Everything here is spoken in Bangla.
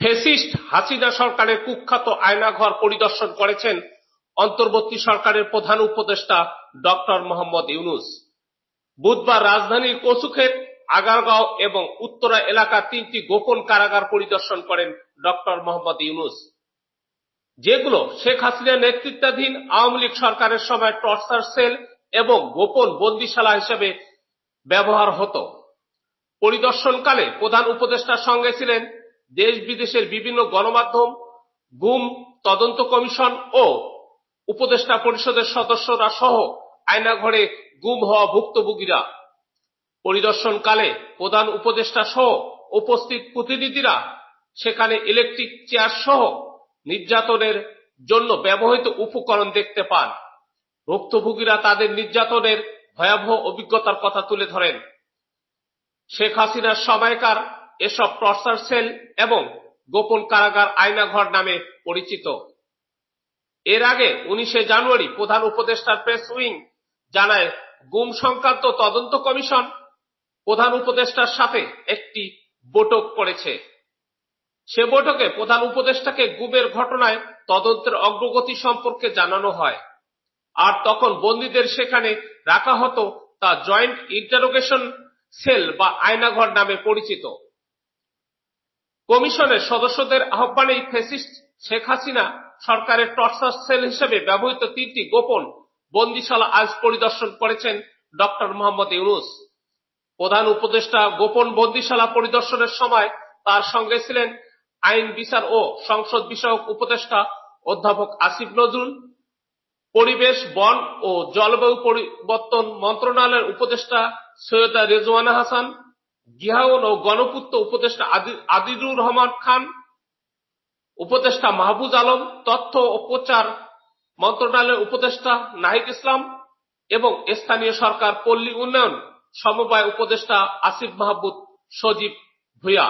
ফেসিস্ট হাসিনা সরকারের কুখ্যাত আয়নাঘর পরিদর্শন করেছেন অন্তর্বর্তী সরকারের প্রধান উপদেষ্টা ডক্টর মোহাম্মদ ইউনুস। বুধবার রাজধানীর কচুক্ষেত, আগারগাঁও এবং উত্তরা এলাকার তিনটি গোপন কারাগার পরিদর্শন করেন ডক্টর মোহাম্মদ ইউনুস। যেগুলো শেখ হাসিনার নেতৃত্বাধীন আওয়ামী লীগ সরকারের সময় টর্চার সেল এবং গোপন বন্দিশালা হিসেবে ব্যবহার হতো। পরিদর্শনকালে প্রধান উপদেষ্টার সঙ্গে ছিলেন দেশ বিদেশের বিভিন্ন গণমাধ্যম, গুম, তদন্ত কমিশন ও উপদেষ্টা পরিষদের সদস্যরা সহ আয়নাঘরে গুম হওয়া ভুক্তভোগীরা। পরিদর্শনকালে প্রধান উপদেষ্টা সহ উপস্থিত প্রতিনিধিরা সেখানে ইলেকট্রিক চেয়ার সহ নির্যাতনের জন্য ব্যবহৃত উপকরণ দেখতে পান। ভুক্তভোগীরা তাদের নির্যাতনের ভয়াবহ অভিজ্ঞতার কথা তুলে ধরেন। শেখ হাসিনার সময়কার এসব টর্চার সেল এবং গোপন কারাগার আয়নাঘর নামে পরিচিত। এর আগে উনিশে জানুয়ারি প্রধান উপদেষ্টার প্রেস উইং জানায়, গুম সংক্রান্ত তদন্ত কমিশন প্রধান উপদেষ্টার সাথে একটি বৈঠক করেছে। সে বৈঠকে প্রধান উপদেষ্টাকে গুমের ঘটনায় তদন্তের অগ্রগতি সম্পর্কে জানানো হয়। আর তখন বন্দীদের সেখানে রাখা হতো তা জয়েন্ট ইন্টারোগেশন সেল বা আয়নাঘর নামে পরিচিত। কমিশনের সদস্যদের আহ্বানেই ফেসিস্ট শেখ হাসিনা সরকারের টর্চার সেল হিসেবে ব্যবহৃত তিনটি গোপন বন্দিশালা আজ পরিদর্শন করেছেন ডক্টর মোহাম্মদ ইউনুস। প্রধান উপদেষ্টা গোপন বন্দিশালা পরিদর্শনের সময় তার সঙ্গে ছিলেন আইন বিচার ও সংসদ বিষয়ক উপদেষ্টা অধ্যাপক আসিফ নজরুল, পরিবেশ, বন ও জলবায়ু পরিবর্তন মন্ত্রণালয়ের উপদেষ্টা সৈয়দা রেজওয়ানা হাসান গৃহায়ন ও গণপূর্ত উপদেষ্টা আদিদুর রহমান খান, উপদেষ্টা মাহবুজ আলম, তথ্য ও প্রচার মন্ত্রণালয়ের উপদেষ্টা নাহিদ ইসলাম এবং স্থানীয় সরকার পল্লী উন্নয়ন সমবায় উপদেষ্টা আসিফ মাহবুদ সজীব ভুয়া